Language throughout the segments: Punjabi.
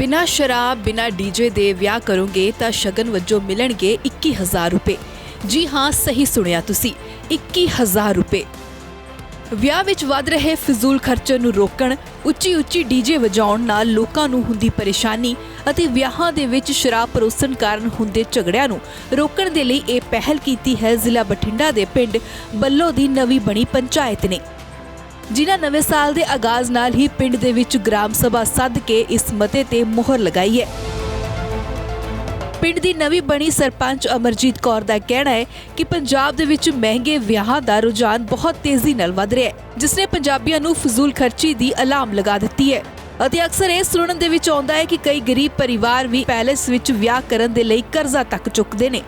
ਬਿਨਾ ਸ਼ਰਾਬ, ਬਿਨਾ ਡੀਜੇ ਦੇ ਵਿਆਹ ਕਰੋਗੇ ਤਾਂ ਸ਼ਗਨ ਵਜੋਂ ਮਿਲਣਗੇ 21000 ਰੁਪਏ। ਜੀ ਹਾਂ, ਸਹੀ ਸੁਣਿਆ ਤੁਸੀਂ 21000 ਰੁਪਏ। ਵਿਆਹ ਵਿੱਚ ਵੱਧ ਰਹੇ ਫਿਜ਼ੂਲ ਖਰਚੇ ਨੂੰ ਰੋਕਣ ਉੱਚੀ ਉੱਚੀ ਡੀਜੇ ਵਜਾਉਣ ਨਾਲ ਲੋਕਾਂ ਨੂੰ ਹੁੰਦੀ ਪਰੇਸ਼ਾਨੀ ਅਤੇ ਵਿਆਹਾਂ ਦੇ ਵਿੱਚ ਸ਼ਰਾਬ ਪਰੋਸਣ ਕਾਰਨ ਹੁੰਦੇ ਝਗੜਿਆਂ ਨੂੰ ਰੋਕਣ ਦੇ ਲਈ ਇਹ ਪਹਿਲ ਕੀਤੀ ਹੈ ਜ਼ਿਲ੍ਹਾ ਬਠਿੰਡਾ ਦੇ ਪਿੰਡ ਬੱਲੋ ਦੀ ਨਵੀਂ ਬਣੀ ਪੰਚਾਇਤ ਨੇ। ਜਿਨ੍ਹਾਂ ਨਵੇਂ ਸਾਲ ਦੇ ਆਗਾਜ਼ ਨਾਲ ਹੀ ਪਿੰਡ ਦੇ ਵਿੱਚ ਗ੍ਰਾਮ ਸਭਾ ਸੱਦ ਕੇ ਇਸ ਮਤੇ ਤੇ ਮੁਹਰ ਲਗਾਈ ਹੈ। ਪਿੰਡ ਦੀ ਨਵੀਂ ਬਣੀ ਸਰਪੰਚ ਅਮਰਜੀਤ ਕੌਰ ਦਾ ਕਹਿਣਾ ਹੈ ਕਿ ਪੰਜਾਬ ਦੇ ਵਿੱਚ ਮਹਿੰਗੇ ਵਿਆਹਾਂ ਦਾ ਰੁਝਾਨ ਬਹੁਤ ਤੇਜ਼ੀ ਨਾਲ ਵਧ ਰਿਹਾ ਹੈ ਜਿਸ ਨੇ ਪੰਜਾਬੀਆਂ ਨੂੰ ਫਜ਼ੂਲ ਖਰਚੀ ਦੀ ਅਲਾਮ ਲਗਾ ਦਿੱਤੀ ਹੈ। ਅਤੇ ਅਕਸਰ ਇਹ ਸੁਣਨ ਦੇ ਵਿੱਚ ਆਉਂਦਾ ਹੈ ਕਿ ਕਈ ਗਰੀਬ ਪਰਿਵਾਰ ਵੀ ਪੈਲੇਸ ਵਿੱਚ ਵਿਆਹ ਕਰਨ ਦੇ ਲਈ ਕਰਜ਼ਾ ਤੱਕ ਚੁੱਕਦੇ ਨੇ।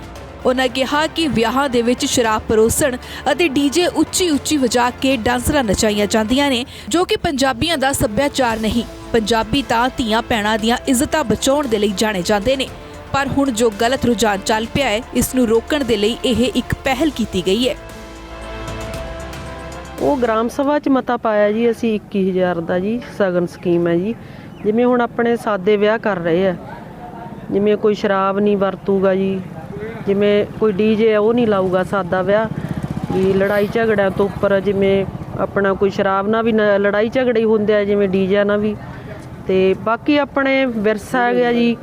ਉਹਨਾਂ ਕਿਹਾ ਕਿ ਵਿਆਹਾਂ ਦੇ ਵਿੱਚ ਸ਼ਰਾਬ ਪਰੋਸਣ ਅਤੇ ਡੀਜੇ ਉੱਚੀ ਉੱਚੀ ਵਜਾ ਕੇ ਡਾਂਸਰਾਂ ਨਚਾਈਆਂ ਜਾਂਦੀਆਂ ਨੇ, ਜੋ ਕਿ ਪੰਜਾਬੀਆਂ ਦਾ ਸੱਭਿਆਚਾਰ ਨਹੀਂ। ਪੰਜਾਬੀ ਤਾਂ ਧੀਆਂ ਭੈਣਾਂ ਦੀਆਂ ਇੱਜ਼ਤਾਂ ਬਚਾਉਣ ਦੇ ਲਈ ਜਾਣੇ ਜਾਂਦੇ ਨੇ। ਪਰ ਹੁਣ ਜੋ ਗਲਤ ਰੁਝਾਨ ਚੱਲ ਪਿਆ ਹੈ, ਇਸ ਨੂੰ ਰੋਕਣ ਦੇ ਲਈ ਇਹ ਇੱਕ ਪਹਿਲ ਕੀਤੀ ਗਈ ਹੈ। ਉਹ ਗ੍ਰਾਮ ਸਭਾ 'ਚ ਮਤਾ ਪਾਇਆ ਜੀ, ਅਸੀਂ 21000 ਦਾ ਜੀ, ਸਗਨ ਸਕੀਮ ਹੈ ਜੀ। ਜਿਵੇਂ ਹੁਣ ਆਪਣੇ ਸਾਦੇ ਵਿਆਹ ਕਰ ਰਹੇ ਆ ਜਿਵੇਂ ਕੋਈ ਸ਼ਰਾਬ ਨਹੀਂ ਵਰਤੂਗਾ ਜੀ ਜਿਵੇਂ ਕੋਈ ਡੀਜੇ ਉਹ ਨਹੀਂ ਲਾਊਗਾ ਸਾਦਾ ਵਿਆਹ, ਵੀ ਲੜਾਈ ਝਗੜਿਆਂ ਤੋਂ ਉੱਪਰ ਜਿਵੇਂ ਆਪਣਾ ਕੋਈ ਸ਼ਰਾਬ ਨਾਲ ਵੀ ਲੜਾਈ ਝਗੜੇ ਹੀ ਹੁੰਦੇ ਆ, ਜਿਵੇਂ ਡੀਜੇ ਨਾਲ ਵੀ। ਤੇ ਬਾਕੀ ਆਪਣੇ ਵਿਰਸਾ ਹੈਗਾ ਜੀ,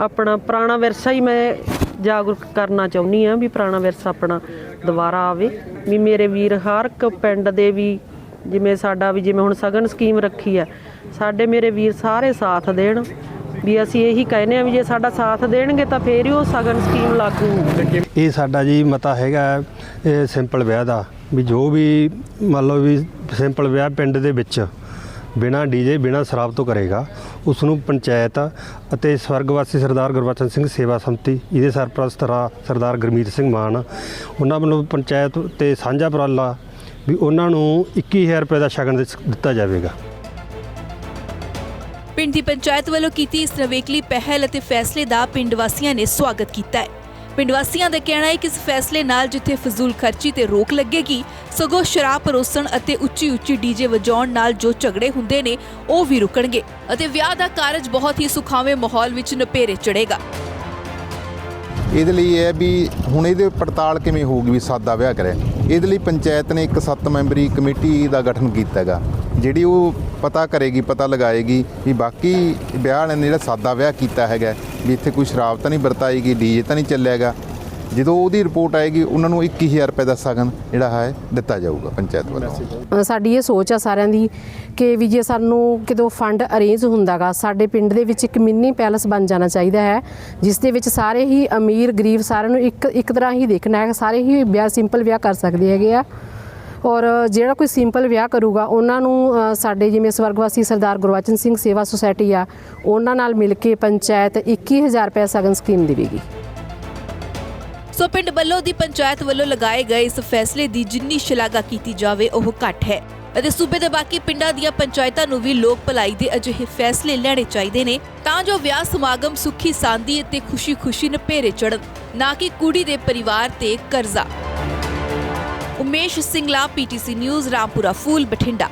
ਆਪਣਾ ਪੁਰਾਣਾ ਵਿਰਸਾ ਹੀ ਮੈਂ ਜਾਗਰੂਕ ਕਰਨਾ ਚਾਹੁੰਦੀ ਆ ਵੀ ਪੁਰਾਣਾ ਵਿਰਸਾ ਆਪਣਾ ਦੁਬਾਰਾ ਆਵੇ। ਵੀ ਮੇਰੇ ਵੀਰ ਹਰ ਇੱਕ ਪਿੰਡ ਦੇ ਵੀ, ਜਿਵੇਂ ਸਾਡਾ ਵੀ, ਜਿਵੇਂ ਹੁਣ ਸਗਨ ਸਕੀਮ ਰੱਖੀ ਆ, ਸਾਡੇ ਮੇਰੇ ਵੀਰ ਸਾਰੇ ਸਾਥ ਦੇਣ। ਵੀ ਅਸੀਂ ਇਹੀ ਕਹਿੰਦੇ ਆ ਵੀ ਜੇ ਸਾਡਾ ਸਾਥ ਦੇਣਗੇ ਤਾਂ ਫੇਰ ਹੀ ਉਹ ਸਗਨ ਸਕੀਮ ਲਾਗੂ ਹੋਊਗੀ। ਇਹ ਸਾਡਾ ਜੀ ਮਤਾ ਹੈਗਾ ਇਹ ਸਿੰਪਲ ਵਿਆਹ ਦਾ, ਵੀ ਜੋ ਵੀ ਮੰਨ ਲਓ ਵੀ ਸਿੰਪਲ ਵਿਆਹ ਪਿੰਡ ਦੇ ਵਿੱਚ ਬਿਨਾ ਡੀਜੇ ਬਿਨਾ ਸ਼ਰਾਬ ਤੋਂ ਕਰੇਗਾ ਉਸ ਨੂੰ ਪੰਚਾਇਤ ਅਤੇ ਸਵਰਗਵਾਸੀ ਸਰਦਾਰ ਗੁਰਬਚਨ ਸਿੰਘ ਸੇਵਾ ਸੰਮਤੀ, ਇਹਦੇ ਸਰਪ੍ਰਸਤ ਰਾ ਸਰਦਾਰ ਗੁਰਮੀਤ ਸਿੰਘ ਮਾਨ, ਉਹਨਾਂ ਵੱਲੋਂ ਪੰਚਾਇਤ ਤੇ ਸਾਂਝਾ ਉਪਰਾਲਾ ਵੀ ਉਹਨਾਂ ਨੂੰ 21000 ਰੁਪਏ ਦਾ ਸ਼ਗਨ ਦਿੱਤਾ ਜਾਵੇਗਾ। ਪਿੰਡ ਦੀ ਪੰਚਾਇਤ ਵੱਲੋਂ ਕੀਤੀ ਇਸ ਨਵੇਕਲੀ ਪਹਿਲ ਅਤੇ ਫੈਸਲੇ ਦਾ ਪਿੰਡ ਵਾਸੀਆਂ ਨੇ ਸਵਾਗਤ ਕੀਤਾ ਹੈ। ਪਿੰਡ ਵਾਸੀਆਂ ਦਾ ਕਹਿਣਾ ਹੈ ਕਿ ਇਸ ਫੈਸਲੇ ਨਾਲ ਜਿੱਥੇ ਫਜ਼ੂਲ ਖਰਚੀ ਤੇ ਰੋਕ ਲੱਗੇਗੀ, ਸਗੋਂ ਸ਼ਰਾਬ ਪਰੋਸਣ ਅਤੇ ਉੱਚੀ ਉੱਚੀ ਡੀਜੇ ਵਜਾਉਣ ਨਾਲ ਜੋ ਝਗੜੇ ਹੁੰਦੇ ਨੇ, ਉਹ ਵੀ ਰੁਕਣਗੇ ਅਤੇ ਵਿਆਹ ਦਾ ਕਾਰਜ ਬਹੁਤ ਹੀ ਸੁਖਾਵੇਂ ਮਾਹੌਲ ਵਿੱਚ ਨਪੇਰੇ ਚੜੇਗਾ ਇਹਦੇ ਲਈ ਇਹ ਵੀ ਹੁਣ ਇਹਦੇ ਪੜਤਾਲ ਕਿਵੇਂ ਹੋਊਗੀ ਵੀ ਸਾਦਾ ਵਿਆਹ ਕਰੇ ਇਹਦੇ ਲਈ ਪੰਚਾਇਤ ਨੇ ਇੱਕ ਸੱਤ ਮੈਂਬਰੀ ਕਮੇਟੀ ਦਾ ਗਠਨ ਕੀਤਾ ਹੈਗਾ। ਜਿਹੜੀ ਉਹ ਪਤਾ ਕਰੇਗੀ, ਪਤਾ ਲਗਾਏਗੀ ਵੀ ਬਾਕੀ ਵਿਆਹ ਵਾਲਿਆਂ ਨੇ ਜਿਹੜਾ ਸਾਦਾ ਵਿਆਹ ਕੀਤਾ ਹੈਗਾ, ਵੀ ਇੱਥੇ ਕੋਈ ਸ਼ਰਾਬ ਤਾਂ ਨਹੀਂ ਵਰਤਾਏਗੀ ਡੀਜੇ ਤਾਂ ਨਹੀਂ ਚੱਲਿਆਗਾ ਜਦੋਂ ਉਹਦੀ ਰਿਪੋਰਟ ਆਏਗੀ, ਉਹਨਾਂ ਨੂੰ 21000 ਰੁਪਏ ਦਾ ਸਗਨ ਜਿਹੜਾ ਹੈ ਦਿੱਤਾ ਜਾਊਗਾ ਪੰਚਾਇਤ ਵੱਲੋਂ। ਸਾਡੀ ਇਹ ਸੋਚ ਆ ਸਾਰਿਆਂ ਦੀ ਕਿ ਵੀ ਜੇ ਸਾਨੂੰ ਕਿਦੋਂ ਫੰਡ ਅਰੇਂਜ ਹੁੰਦਾਗਾ, ਸਾਡੇ ਪਿੰਡ ਦੇ ਵਿੱਚ ਇੱਕ ਮਿੰਨੀ ਪੈਲਸ ਬਣ ਜਾਣਾ ਚਾਹੀਦਾ ਹੈ, ਜਿਸ ਦੇ ਵਿੱਚ ਸਾਰੇ ਹੀ ਅਮੀਰ, ਗਰੀਬ ਸਾਰਿਆਂ ਨੂੰ ਇੱਕ ਇੱਕ ਤਰ੍ਹਾਂ ਹੀ ਦੇਖਣਾ ਹੈ ਸਾਰੇ ਹੀ ਵਿਆਹ ਸਿੰਪਲ ਵਿਆਹ ਕਰ ਸਕਦੇ ਹੈਗੇ ਆ। ਔਰ ਜਿਹੜਾ ਕੋਈ ਸਿੰਪਲ ਵਿਆਹ ਕਰੂਗਾ, ਉਹਨਾਂ ਨੂੰ ਸਾਡੇ ਜਿਵੇਂ ਸਵਰਗਵਾਸੀ ਸਰਦਾਰ ਗੁਰਬਚਨ ਸਿੰਘ ਸੇਵਾ ਸੁਸਾਇਟੀ ਆ, ਉਹਨਾਂ ਨਾਲ ਮਿਲ ਕੇ ਪੰਚਾਇਤ 21000 ਰੁਪਏ ਸਗਨ ਸਕੀਮ ਦੇਵੇਗੀ। ਸੋ ਪਿੰਡ ਬੱਲੋ ਦੀ ਪੰਚਾਇਤ ਵੱਲੋਂ ਲਗਾਏ ਗਏ ਇਸ ਫੈਸਲੇ ਦੀ ਜਿੰਨੀ ਸ਼ਲਾਘਾ ਕੀਤੀ ਜਾਵੇ, ਉਹ ਘੱਟ ਹੈ। ਅਤੇ ਸੂਬੇ ਦੇ ਬਾਕੀ ਪਿੰਡਾਂ ਦੀਆਂ ਪੰਚਾਇਤਾਂ ਨੂੰ ਵੀ ਲੋਕ ਭਲਾਈ ਦੇ ਅਜਿਹੇ ਫੈਸਲੇ ਲੈਣੇ ਚਾਹੀਦੇ ਨੇ, ਤਾਂ ਜੋ ਵਿਆਹ ਸਮਾਗਮ ਸੁਖੀ ਸਾਂਦੀ ਅਤੇ ਖੁਸ਼ੀ-ਖੁਸ਼ੀ ਨਪੇਰੇ ਚੜਨ ਨਾ ਕਿ ਕੁੜੀ ਦੇ ਪਰਿਵਾਰ ਤੇ ਕਰਜ਼ਾ। Umesh Singla PTC news Rampura Phul Bathinda